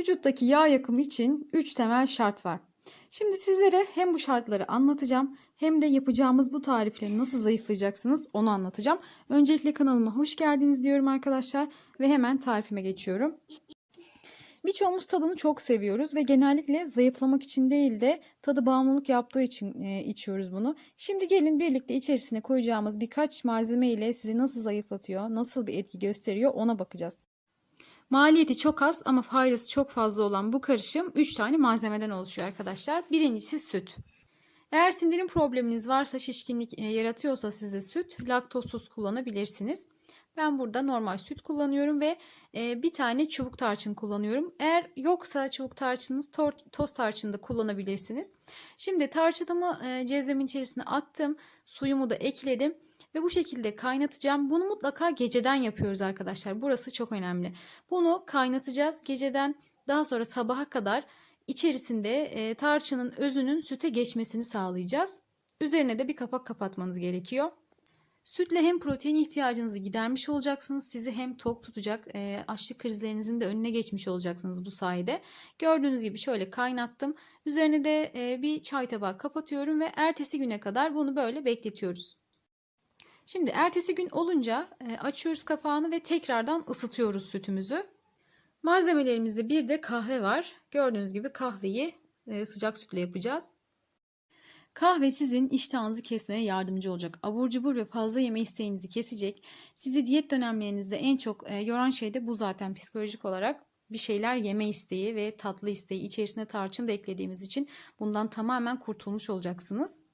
Vücuttaki yağ yakımı için 3 temel şart var. Şimdi sizlere hem bu şartları anlatacağım hem de yapacağımız bu tarifle nasıl zayıflayacaksınız onu anlatacağım. Öncelikle kanalıma hoş geldiniz diyorum arkadaşlar ve hemen tarifime geçiyorum. Birçoğumuz tadını çok seviyoruz ve genellikle zayıflamak için değil de tadı bağımlılık yaptığı için e, içiyoruz bunu. Şimdi gelin birlikte içerisine koyacağımız birkaç malzeme ile sizi nasıl zayıflatıyor, nasıl bir etki gösteriyor ona bakacağız. Maliyeti çok az ama faydası çok fazla olan bu karışım 3 tane malzemeden oluşuyor arkadaşlar. Birincisi süt. Eğer sindirim probleminiz varsa, şişkinlik e, yaratıyorsa sizde süt, laktozsuz kullanabilirsiniz. Ben burada normal süt kullanıyorum ve e, bir tane çubuk tarçın kullanıyorum. Eğer yoksa çubuk tarçınınız toz tarçını da kullanabilirsiniz. Şimdi tarçınımı e, cezvemin içerisine attım. Suyumu da ekledim. Ve bu şekilde kaynatacağım. Bunu mutlaka geceden yapıyoruz arkadaşlar. Burası çok önemli. Bunu kaynatacağız geceden. Daha sonra sabaha kadar içerisinde e, tarçının özünün süte geçmesini sağlayacağız. Üzerine de bir kapak kapatmanız gerekiyor. Sütle hem protein ihtiyacınızı gidermiş olacaksınız. Sizi hem tok tutacak, e, açlık krizlerinizin de önüne geçmiş olacaksınız bu sayede. Gördüğünüz gibi şöyle kaynattım. Üzerine de e, bir çay tabağı kapatıyorum ve ertesi güne kadar bunu böyle bekletiyoruz. Şimdi ertesi gün olunca e, açıyoruz kapağını ve tekrardan ısıtıyoruz sütümüzü. Malzemelerimizde bir de kahve var. Gördüğünüz gibi kahveyi e, sıcak sütle yapacağız. Kahve sizin iştahınızı kesmeye yardımcı olacak. Abur cubur ve fazla yeme isteğinizi kesecek. Sizi diyet dönemlerinizde en çok e, yoran şey de bu zaten psikolojik olarak bir şeyler yeme isteği ve tatlı isteği içerisine tarçın da eklediğimiz için bundan tamamen kurtulmuş olacaksınız.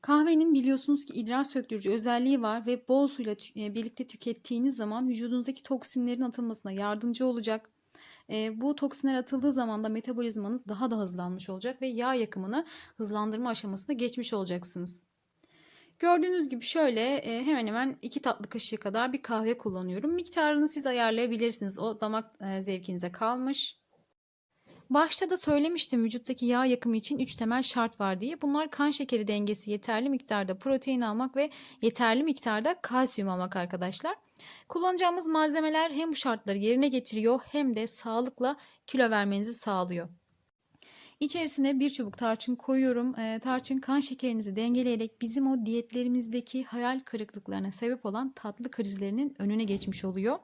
Kahvenin biliyorsunuz ki idrar söktürücü özelliği var ve bol suyla e, birlikte tükettiğiniz zaman vücudunuzdaki toksinlerin atılmasına yardımcı olacak. E, bu toksinler atıldığı zaman da metabolizmanız daha da hızlanmış olacak ve yağ yakımını hızlandırma aşamasına geçmiş olacaksınız. Gördüğünüz gibi şöyle e, hemen hemen 2 tatlı kaşığı kadar bir kahve kullanıyorum. Miktarını siz ayarlayabilirsiniz. O damak zevkinize kalmış. Başta da söylemiştim vücuttaki yağ yakımı için 3 temel şart var diye. Bunlar kan şekeri dengesi, yeterli miktarda protein almak ve yeterli miktarda kalsiyum almak arkadaşlar. Kullanacağımız malzemeler hem bu şartları yerine getiriyor hem de sağlıkla kilo vermenizi sağlıyor. İçerisine bir çubuk tarçın koyuyorum. E, tarçın kan şekerinizi dengeleyerek bizim o diyetlerimizdeki hayal kırıklıklarına sebep olan tatlı krizlerinin önüne geçmiş oluyor.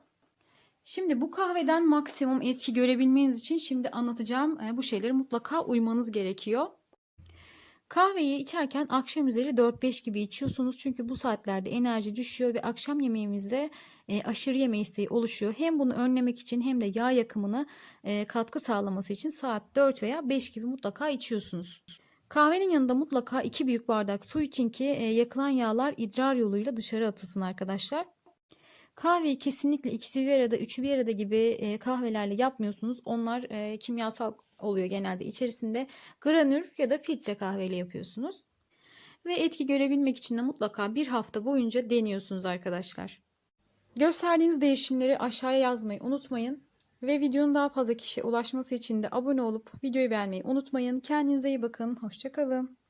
Şimdi bu kahveden maksimum etki görebilmeniz için şimdi anlatacağım bu şeyleri mutlaka uymanız gerekiyor. Kahveyi içerken akşam üzeri 4-5 gibi içiyorsunuz. Çünkü bu saatlerde enerji düşüyor ve akşam yemeğimizde aşırı yeme isteği oluşuyor. Hem bunu önlemek için hem de yağ yakımını katkı sağlaması için saat 4 veya 5 gibi mutlaka içiyorsunuz. Kahvenin yanında mutlaka 2 büyük bardak su için ki yakılan yağlar idrar yoluyla dışarı atılsın arkadaşlar. Kahveyi kesinlikle ikisi bir arada, üçü bir arada gibi e, kahvelerle yapmıyorsunuz. Onlar e, kimyasal oluyor genelde içerisinde. Granür ya da filtre kahveyle yapıyorsunuz. Ve etki görebilmek için de mutlaka bir hafta boyunca deniyorsunuz arkadaşlar. Gösterdiğiniz değişimleri aşağıya yazmayı unutmayın. Ve videonun daha fazla kişiye ulaşması için de abone olup videoyu beğenmeyi unutmayın. Kendinize iyi bakın. Hoşçakalın.